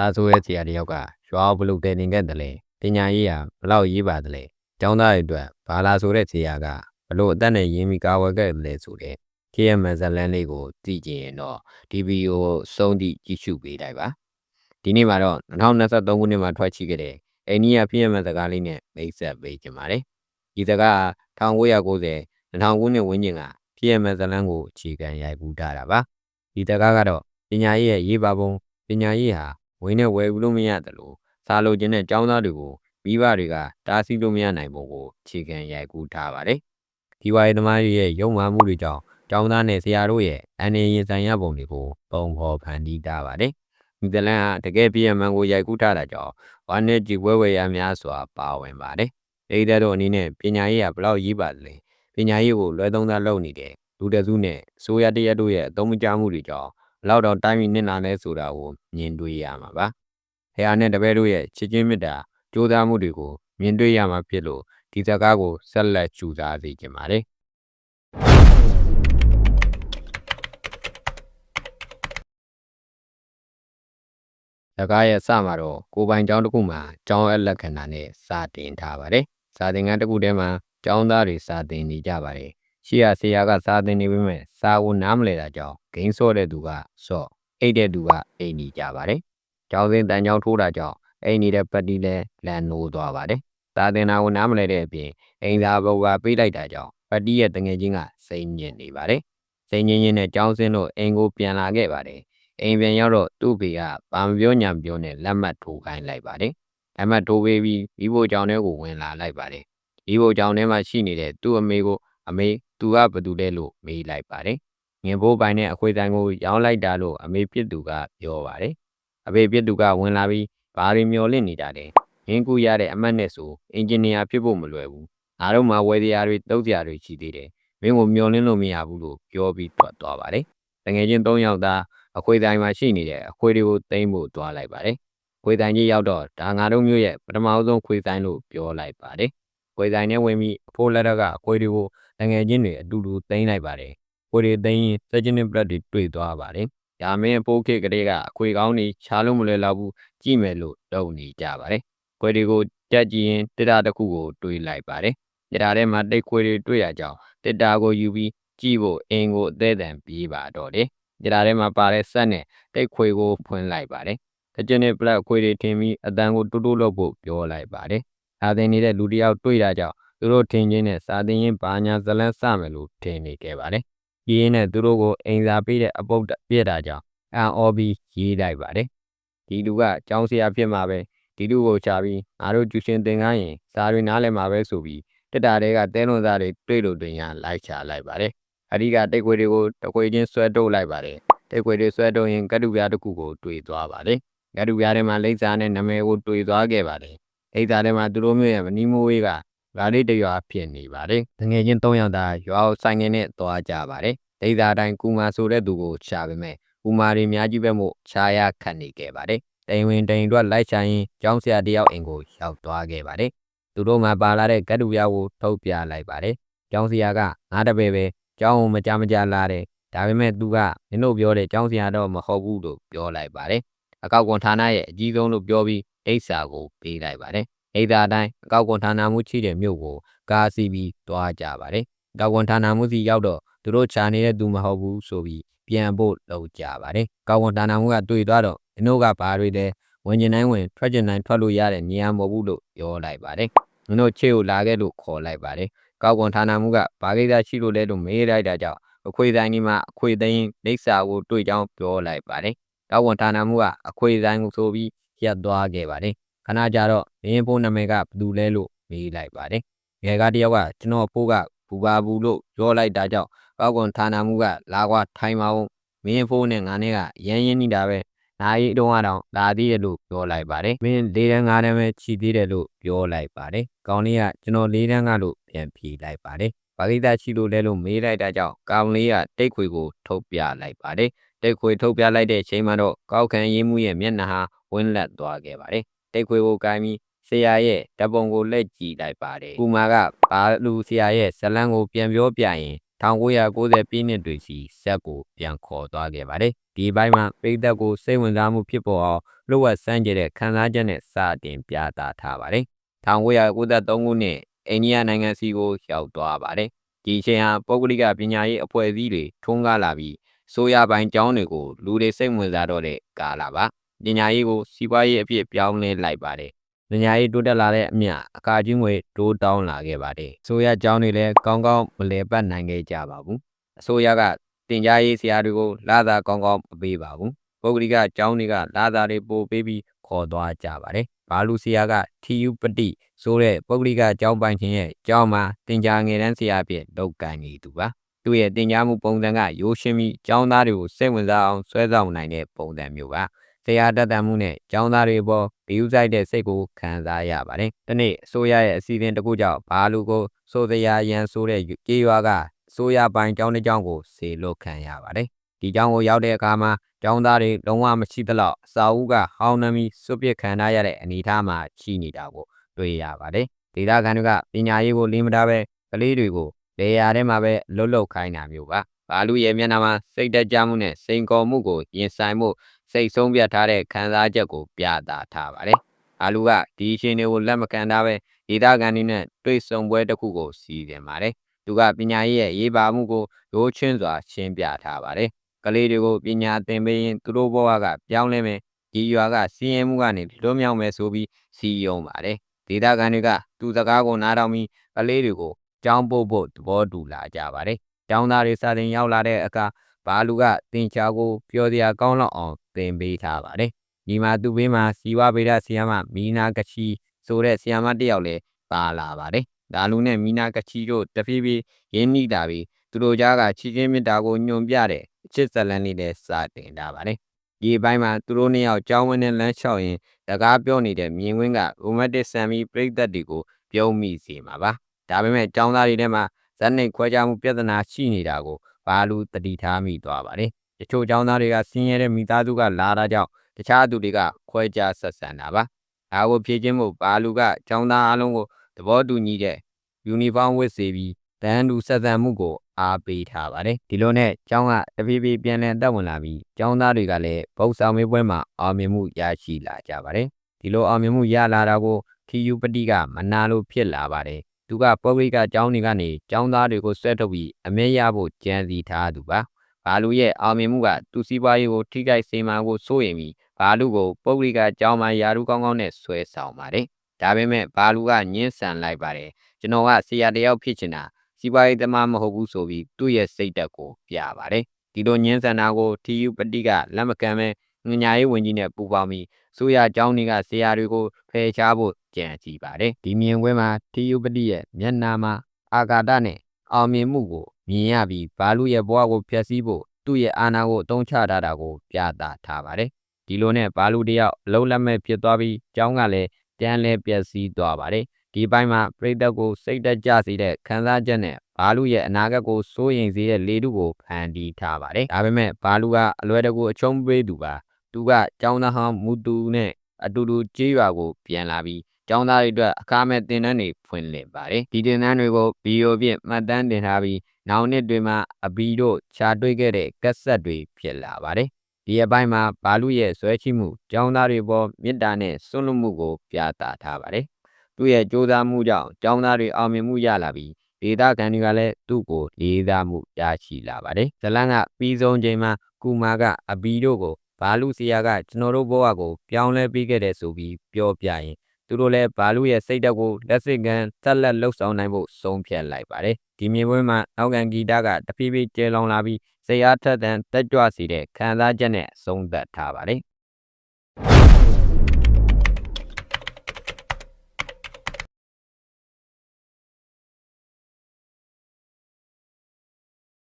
လာဆိုရဲ့ဆရာတယောက်ကရွာကိုဘလို့တည်နေခဲ့တယ်လဲပညာရေးဟာဘလောက်ရေးပါတယ်လဲကျောင်းသားတွေအတွက်ဘာလာဆိုတဲ့ဆရာကဘလို့အသက်နဲ့ရင်းမိကာဝယ်ခဲ့တယ်လဲဆိုတဲ့ KM ဇလန်းလေးကိုသိကြရင်တော့ဒီဗီဒီယိုကိုစုံတိကြည့်ရှုပေးလိုက်ပါဒီနေ့မှာတော့2023ခုနှစ်မှာထွက်ရှိခဲ့တဲ့အိန္ဒိယ PM စကားလေးနဲ့မိတ်ဆက်ပေးကြပါတယ်ဒီစကား1990 2000ခုနှစ်ဝန်းကျင်က PM ဇလန်းကိုအခြေခံရိုက်ကူးထားတာပါဒီစကားကတော့ပညာရေးရဲ့ရေးပါပုံပညာရေးဟာ ဝင်းနဲ့ဝယ်ဘူးလို့မရတယ်လို့စားလို့ခြင်းတဲ့ចောင်းသားတွေကိုမိဘတွေကတားဆီးလို့မရနိုင်ပုံကိုအခြေခံရိုက်ကူးထားပါတယ်ဒီဝါရီသမားတွေရဲ့ရုံမှမှုတွေကြောင့်ကျောင်းသားနဲ့ဆရာတို့ရဲ့အနေရင်ဆိုင်ရပုံတွေကိုပုံဖော်ဖန်တီးထားပါတယ်။မြူဇလန်ကတကယ်ပြည့်မှန်ကိုရိုက်ကူးထားတာကြောင့်ဝါနဲ့ကြည်ဝဲဝဲရများစွာပါဝင်ပါတယ်။ဒေသတို့အနေနဲ့ပညာရေးကဘလောက်ရေးပါလဲ။ပညာရေးကိုလွယ်သုံးသားလုပ်နေတဲ့လူတစုနဲ့ဆိုရတရက်တို့ရဲ့အသုံးမကျမှုတွေကြောင့်ဘ လောက်တော့တိုင်းပြည်နစ်နာလဲဆိုတာကိုမြင်တွေ့ရမှာပါ။ဟဲဟာနဲ့တပည့်တို့ရဲ့ချစ်ချင်းမေတ္တာကြိုးစားမှုတွေကိုမြင်တွေ့ရမှာဖြစ်လို့ဒီစကားကိုဆက်လက်ကြိုးစားစေချင်ပါတယ်။စကားရဲ့စမှာတော့ကိုပိုင်ကျောင်းတစ်ခုမှာကျောင်းအပ်လက္ခဏာနဲ့စာတင်ထားပါတယ်။စာသင်ခန်းတစ်ခုထဲမှာကျောင်းသားတွေစာသင်နေကြပါတယ်။ ရှေ့ကဆရာကစာသင်နေပေမဲ့စာကိုနားမလည်တာကြောင့်ဂိမ်းဆော့တဲ့သူကဆော့အိတ်တဲ့သူကအိတ်နေကြပါတယ်။ကျောင်းစဉ်တန်ကျောင်းထိုးတာကြောင့်အိတ်နေတဲ့ပတ်တီးလဲလန်နိုးသွားပါတယ်။စာသင်တာကိုနားမလည်တဲ့အပြင်အိမ်သာဘုတ်ကပေးလိုက်တာကြောင့်ပတ်တီးရဲ့တငယ်ချင်းကစိန်ညစ်နေပါတယ်။စိန်ညင်းညင်းနဲ့ကျောင်းစင်းတို့အိမ်ကိုပြန်လာခဲ့ပါတယ်။အိမ်ပြန်ရောက်တော့သူ့ဖေကဘာမပြောညာမပြောနဲ့လက်မှတ်ထိုးခိုင်းလိုက်ပါတယ်။လက်မှတ်ထိုးပေးပြီးမိဖို့ကြောင်ထဲကိုဝင်လာလိုက်ပါတယ်။မိဖို့ကြောင်ထဲမှာရှိနေတဲ့သူ့အမေကိုအမေ သူကဘသူလဲလို့မေးလိုက်ပါတယ်။ငင်ဖိုးပိုင်နဲ့အခွေတိုင်းကိုရောင်းလိုက်တာလို့အမေပြစ်သူကပြောပါတယ်။အဖေပြစ်သူကဝင်လာပြီးဘာတွေမျောလင့်နေတာလဲ။ငင်းကူရတဲ့အမတ်နဲ့ဆိုအင်ဂျင်နီယာဖြစ်ဖို့မလွယ်ဘူး။အားလုံးမှာဝယ်တရားတွေတုတ်တရားတွေရှိသေးတယ်။မင်းကိုမျောလင့်လို့မရဘူးလို့ပြောပြီးထွက်သွားပါတယ်။တငယ်ချင်း၃ယောက်သားအခွေတိုင်းမှာရှိနေတဲ့အခွေတွေကိုသိမ်းဖို့သွားလိုက်ပါတယ်။ခွေတိုင်းကြီးရောက်တော့ဒါငါတို့မျိုးရဲ့ပထမဆုံးခွေတိုင်းလို့ပြောလိုက်ပါတယ်။ခွေတိုင်းနဲ့ဝင်ပြီးအဖိုးလက်ထက်ကအခွေတွေကို တငယ်ချင်းတွေအတူတူသိမ်းလိုက်ပါတယ်။ခွေတွေသိမ်းရင်စက်ချင်းနဲ့ပလက်တွေတွေ့သွားပါတယ်။ဒါမင်းအဖိုးခေတ်ကလေးကအခွေကောင်းတွေချားလို့မလွယ်တော့ဘူးကြည့်မယ်လို့လုပ်နေကြပါတယ်။ခွေတွေကိုတက်ကြည့်ရင်တစ်တာတစ်ခုကိုတွေးလိုက်ပါတယ်။တစ်တာထဲမှာတိတ်ခွေတွေတွေ့ရကြောင်းတစ်တာကိုယူပြီးကြည့်ဖို့အင်းကိုအသေးအံပြေးပါတော့တယ်။ကြတာထဲမှာပါတဲ့ဆက်နဲ့တိတ်ခွေကိုဖွင့်လိုက်ပါတယ်။တကျင်းနဲ့ပလက်ခွေတွေထင်ပြီးအတန်ကိုတူးတူးလုပ်ဖို့ပြောလိုက်ပါတယ်။စာသင်နေတဲ့လူတစ်ယောက်တွေ့တာကြောင့် သူတို့ထင်ချင်းနဲ့စာသင်ရင်ဘာညာဇလန်းစမယ်လို့ထင်နေခဲ့ပါတယ်။ကြီးရင်နဲ့သူတို့ကိုအိမ်စာပေးတဲ့အပုတ်ပြက်တာကြောင့်အန်အော်ပြီးရေးလိုက်ပါတယ်။ဒီလူကကျောင်းဆရာဖြစ်မှာပဲဒီလူကိုချပြီးငါတို့ကျူရှင်သင်ကားရင်စာတွေနားလည်မှာပဲဆိုပြီးတက်တာတွေကတဲလွန်သားတွေတွေ့လို့တွင်ရလိုက်ချလိုက်ပါတယ်။အဓိကတိတ်ခွေတွေကိုတခွေချင်းဆွဲတုပ်လိုက်ပါတယ်တိတ်ခွေတွေဆွဲတုပ်ရင်ကတုပြားတစ်ခုကိုတွေ့သွားပါတယ်ကတုပြားထဲမှာလိမ့်စာနဲ့နာမည်ကိုတွေ့သွားခဲ့ပါတယ်လိမ့်စာထဲမှာသူတို့မျိုးရဲ့မနီမိုးဝေးက ဓာလေးတရွာဖြစ်နေပါတယ်တငယ်ချင်း၃ယောက်သားရွာကိုဆိုင်ငင်နဲ့သွားကြပါတယ်လိမ့်စာတိုင်းကူမာဆိုတဲ့သူကိုရှာပေမဲ့ကူမာတွေများကြီးပဲမို့ရှားရခတ်နေခဲ့ပါတယ်တိန်ဝင်တိန်အတွက်လိုက်ချရင်ကျောင်းဆရာတယောက်အိမ်ကိုရောက်သွားခဲ့ပါတယ်သူတို့မှပါလာတဲ့ကတုပြားကိုထုတ်ပြလိုက်ပါတယ်ကျောင်းဆရာကငါတပည့်ပဲကျောင်းကိုမကြမကြလာတယ်ဒါပေမဲ့သူကမင်းတို့ပြောတဲ့ကျောင်းဆရာတော့မဟုတ်ဘူးလို့ပြောလိုက်ပါတယ်။အကောက်ကွန်ဌာနရဲ့အကြီးဆုံးလို့ပြောပြီးအိတ်စာကိုပေးလိုက်ပါတယ်။ အိတ်သာတိုင်းအကောက်ကွန်ဌာနမှုရှိတဲ့မြို့ကိုကားစီးပြီးတွားကြပါတယ်။အကောက်ကွန်ဌာနမှုစီရောက်တော့သူတို့ခြာနေတဲ့သူမဟုတ်ဘူးဆိုပြီးပြန်ဖို့လုပ်ကြပါတယ်။ကောက်ကွန်ဌာနမှုကတွေ့သွားတော့မင်းတို့ကဘာတွေလဲဝင်ကျင်တိုင်းဝင်ထွက်ကျင်တိုင်းထွက်လို့ရတဲ့နေရာမဟုတ်ဘူးလို့ပြောလိုက်ပါတယ်။မင်းတို့ချေကိုလာခဲ့လို့ခေါ်လိုက်ပါတယ်။ကောက်ကွန်ဌာနမှုကဘာကိစ္စရှိလို့လဲလို့မေးလိုက်တာကြောင့်အခွေတိုင်းဒီမှာအခွေသိန်းလိပ်စာကိုတွေ့ကြောင်းပြောလိုက်ပါတယ်။တောက်ဝန်ဌာနမှုကအခွေတိုင်းကိုဆိုပြီးရပ်သွားခဲ့ပါတယ်။ ခဏကြာတော့မင်းဖိုးနာမည်ကဘသူလဲလို့မေးလိုက်ပါတယ်။ငယ်ကတယောက်ကကျွန်တော်ဖိုးကဘူပါဘူးလို့ပြောလိုက်တာကြောင့်ကောက်ကွန်ဌာနမှုကလာကွာထိုင်ပါဦးမင်းဖိုးနဲ့ငါနဲ့ကရမ်းရင်းနေတာပဲနာရီတုံးကတော့လာသေးတယ်လို့ပြောလိုက်ပါတယ်မင်း၄တန်း၅တန်းပဲခြီသေးတယ်လို့ပြောလိုက်ပါတယ်ကောင်းလေးကကျွန်တော်၄တန်းကလို့ပြန်ဖြေလိုက်ပါတယ်ဘာကိစ္စရှိလို့လဲလို့မေးလိုက်တာကြောင့်ကောင်းလေးကတိတ်ခွေကိုထုတ်ပြလိုက်ပါတယ်တိတ်ခွေထုတ်ပြလိုက်တဲ့အချိန်မှာတော့ကောက်ခံရေးမှုရဲ့မျက်နှာဟာဝင်းလက်သွားခဲ့ပါတယ် တိတ်ခွေကိုကိုင်းပြီးဆရာရဲ့ဓပုံကိုလက်ကြည့်လိုက်ပါတယ်။ကူမာကဘာလူဆရာရဲ့ဇလန်းကိုပြန်ပြောပြရင်1990ပြည့်နှစ်တွေစီဇက်ကိုပြန်ခေါ်သွားခဲ့ပါတယ်ဒီဘိုင်းမှာပိသက်ကိုစိတ်ဝင်စားမှုဖြစ်ပေါ်အောင်လှုပ်ဝက်စမ်းကြတဲ့ခန်းစားချက်နဲ့စတင်ပြသထားပါတယ်1993ခုနှစ်အိန္ဒိယနိုင်ငံစီကိုရောက်သွားပါတယ်ဒီအချိန်ဟာပုဂ္ဂလိကပညာရေးအဖွဲ့အစည်းတွေထွန်းကားလာပြီးဆိုရပိုင်းကျောင်းတွေကိုလူတွေစိတ်ဝင်စားတော့တဲ့ကာလပါ ပညာရေးကိုစီးပွားရေးအဖြစ်ပြောင်းလဲလိုက်ပါတယ်ပညာရေးတိုးတက်လာတဲ့အမျှအခါကြီးငွေတိုးတောင်းလာခဲ့ပါတယ်ဆိုရကျောင်းတွေလည်းကောင်းကောင်းမလည်ပတ်နိုင်ခဲ့ကြပါဘူးအစိုးရကတင် जा ရေးဆရာတွေကိုလာသာကောင်းကောင်းမပေးပါဘူးပုဂ္ဂလိကကျောင်းတွေကလာသာတွေပို့ပေးပြီးခေါ်သွားကြပါတယ်ဘာလူဆရာကထီယူပတိဆိုတဲ့ပုဂ္ဂလိကကျောင်းပိုင်ရှင်ရဲ့ကျောင်းမှာတင် जा ငယ်တန်းဆရာအဖြစ်လုပ်ကိုင်နေသူပါသူ့ရဲ့တင် जा မှုပုံစံကရိုးရှင်းပြီးကျောင်းသားတွေကိုစိတ်ဝင်စားအောင်ဆွဲဆောင်နိုင်တဲ့ပုံစံမျိုးပါ တရားတတ်တမှုနဲ့ကျောင်းသားတွေပေါ်ဗီယူဆိုင်တဲ့စိတ်ကိုခံစားရပါတယ်။ဒီနေ့အစိုးရရဲ့အစီအစဉ်တစ်ခုကြောင့်ဘာလူကိုစိုးတရားရန်ဆိုတဲ့ကြေးရွာကစိုးရပိုင်းကျောင်းတစ်ကျောင်းကိုစေလွတ်ခံရပါတယ်။ဒီကျောင်းကိုရောက်တဲ့အခါမှာကျောင်းသားတွေလုံးဝမရှိသလောက်အစာအုပ်ကဟောင်းနှမီစွပ်ပစ်ခံရတဲ့အနေအထားမှာရှိနေတာကိုတွေ့ရပါတယ်။ဒေသခံတွေကပညာရေးကိုလင်းမတာပဲကလေးတွေကိုလေယာထဲမှာပဲလွတ်လွတ်ခိုင်းတာမျိုးပါ။ ဘာလူရဲ့မျက်နှာမှာစိတ်တက်ကြမှုနဲ့စိန်ခေါ်မှုကိုရင်ဆိုင်မှုစိတ်ဆုံးပြတ်ထားတဲ့ခံစားချက်ကိုပြသထားပါတယ်။အာလူကဒီအရှင်တွေကိုလက်မခံတာပဲဒေသခံတွေနဲ့တွေ့ဆုံပွဲတစ်ခုကိုစီစဉ်ပါတယ်။သူကပညာရေးရဲ့ရေးပါမှုကိုရိုးချင်းစွာရှင်းပြထားပါတယ်။ကလေးတွေကိုပညာသင်ပေးရင်သူတို့ဘဝကပြောင်းလဲမယ်ဒီရွာကစီရင်မှုကနေလွတ်မြောက်မယ်ဆိုပြီးစီယုံပါတယ်။ဒေသခံတွေကသူစကားကိုနားထောင်ပြီးကလေးတွေကိုကြောင်းပို့ဖို့သဘောတူလာကြပါတယ်။ ကျောင်းသားတွေစာသင်ရောက်လာတဲ့အခါဘာလူကတင်ချာကိုပျော်စရာကောင်းလောက်အောင်သင်ပေးထားပါတယ်။ဒီမှာသူ့ဘေးမှာစီဝဗေဒဆီယမမီနာကချီဆိုတဲ့ဆီယမတစ်ယောက်လည်းပါလာပါတယ်။ဒါလူနဲ့မီနာကချီတို့တဖြည်းဖြည်းရင်းနှီးတာပြီးသူတို့ကြားကချီချင်းမြတ်တာကိုညွန်ပြတဲ့အချစ်ဇလန်လေးနဲ့စတင်တာပါတယ်။ဒီအပိုင်းမှာသူတို့နှစ်ယောက်ကြောင်းဝင်းနဲ့လမ်းလျှောက်ရင်တကားပြောနေတဲ့မြင်ကွင်းကရိုမတ်တစ်ဆန်မီပြိသက်တွေကိုပြုံးမိစေမှာပါ။ဒါပေမဲ့ចောင်းသားတွေထဲမှာ ဇက်နှိတ်ခွဲခြားမှုပြဿနာရှိနေတာကိုဘာလူတတိထားမိသွားပါတယ်။တချို့ចောင်းသားတွေကဆင်းရဲတဲ့မိသားစုကလာတာကြောင့်တခြားသူတွေကခွဲခြားဆက်ဆံတာပါ။ဒါကိုဖြည့်ချင်းဖို့ဘာလူကចောင်းသားအလုံးကိုသဘောတူညီတဲ့ယူနီဖောင်းဝတ်စေပြီးတန်းတူဆက်ဆံမှုကိုအားပေးထားပါတယ်။ဒီလိုနဲ့ကျောင်းကတဖြည်းဖြည်းပြန်လည်တက်ဝင်လာပြီးကျောင်းသားတွေကလည်းဗုတ်ဆောင်မေးပွဲမှာအောင်မြင်မှုရရှိလာကြပါတယ်။ဒီလိုအောင်မြင်မှုရလာတာကိုခီယူပတိကမနာလို့ဖြစ်လာပါတယ်။ သူကပုဂ္ဂိကကျောင်းတွေကနေကျောင်းသားတွေကိုဆွဲထုတ်ပြီးအမဲရဖို့ကြံစီထားသူပါ။ဘာလူရဲ့အောင်မြင်မှုကသူစီးပွားရေးကိုထိခိုက်စေမှာကိုစိုးရင်ပြီးဘာလူကိုပုဂ္ဂိကကျောင်းမှာယာရုကောင်းကောင်းနဲ့ဆွဲဆောင်ပါတယ်။ဒါပေမဲ့ဘာလူကညှင်းဆန်လိုက်ပါတယ်။ကျွန်တော်ကဆရာတယောက်ဖြစ်ချင်တာစီးပွားရေးသမားမဟုတ်ဘူးဆိုပြီးသူ့ရဲ့စိတ်တက်ကိုပြပါတယ်ဒီလိုညင်းဆန်တာကိုထီယူပတိကလက်မကန်ပဲငညာရေးဝင်ကြီးနဲ့ပူပေါင်းပြီးဆိုရအကြောင်းတွေကဆရာတွေကိုဖယ်ရှားဖို့ ကြံစီပါတယ်ဒီမြင်ကွင်းမှာထီယူပတိရဲ့မျက်နာမှာအာကာဒနဲ့အောင်မြင်မှုကိုမြင်ရပြီးဘာလူရဲ့ဘဝကိုဖျက်ဆီးဖို့သူ့ရဲ့အာဏာကိုအသုံးချထားတာကိုပြသထားပါတယ်ဒီလိုနဲ့ဘာလူတယောက်အလုံးလက်မဲ့ဖြစ်သွားပြီးကျောင်းကလည်းပြန်လဲပျက်စီးသွားပါတယ်ဒီပိုင်းမှာပြိတက်ကိုစိတ်တက်ကြစေတဲ့ခံစားချက်နဲ့ဘာလူရဲ့အနာဂတ်ကိုစိုးရိမ်စေတဲ့လေတုကိုဖန်တီးထားပါတယ်။ဒါပေမဲ့ဘာလူကအလွယ်တကူအချုံးပေးသူပါ။သူကကျောင်းသားဟောင်းမူတူနဲ့အတူတူကြေးရွာကိုပြန်လာပြီး ကျောင်းသားတွေအတွက်အခမဲ့သင်တန်းတွေဖွင့်လှစ်ပါတယ်။ဒီသင်တန်းတွေကိုဗီဒီယိုဖြင့်မှတ်တမ်းတင်ထားပြီးနောက်နှစ်တွေမှာအဘီတို့ခြာတွေ့ခဲ့တဲ့ကက်ဆက်တွေဖြစ်လာပါတယ်။ဒီအပိုင်းမှာဘာလူရဲ့ဆွဲချိမှုကျောင်းသားတွေပေါ်မေတ္တာနဲ့စွန့်လွတ်မှုကိုပြသထားပါတယ်။သူ့ရဲ့ကြိုးစားမှုကြောင့်ကျောင်းသားတွေအောင်မြင်မှုရလာပြီးဒေသခံတွေကလည်းသူ့ကိုလေးစားမှုရရှိလာပါတယ်။ဇလန်ကပြီးဆုံးချိန်မှာကူမာကအဘီတို့ကိုဘာလူစီယာကကျွန်တော်တို့ဘဝကိုပြောင်းလဲပေးခဲ့တဲ့ဆိုပြီးပြောပြရင် သူတို့လည်းဘာလူရဲ့စိတ်ဓာတ်ကိုလက်စစ်ကန်ဆက်လက်လှုပ်ဆောင်နိုင်ဖို့ဆုံးဖြတ်လိုက်ပါတယ်။ဒီမြေပွဲမှာနောက်ကန်ဂီတကတဖြည်းဖြည်းကျဲလောင်လာပြီးစိတ်အားထက်သန်တက်ကြွစေတဲ့ခံစားချက်နဲ့ဆုံးသက်ထားပါတယ်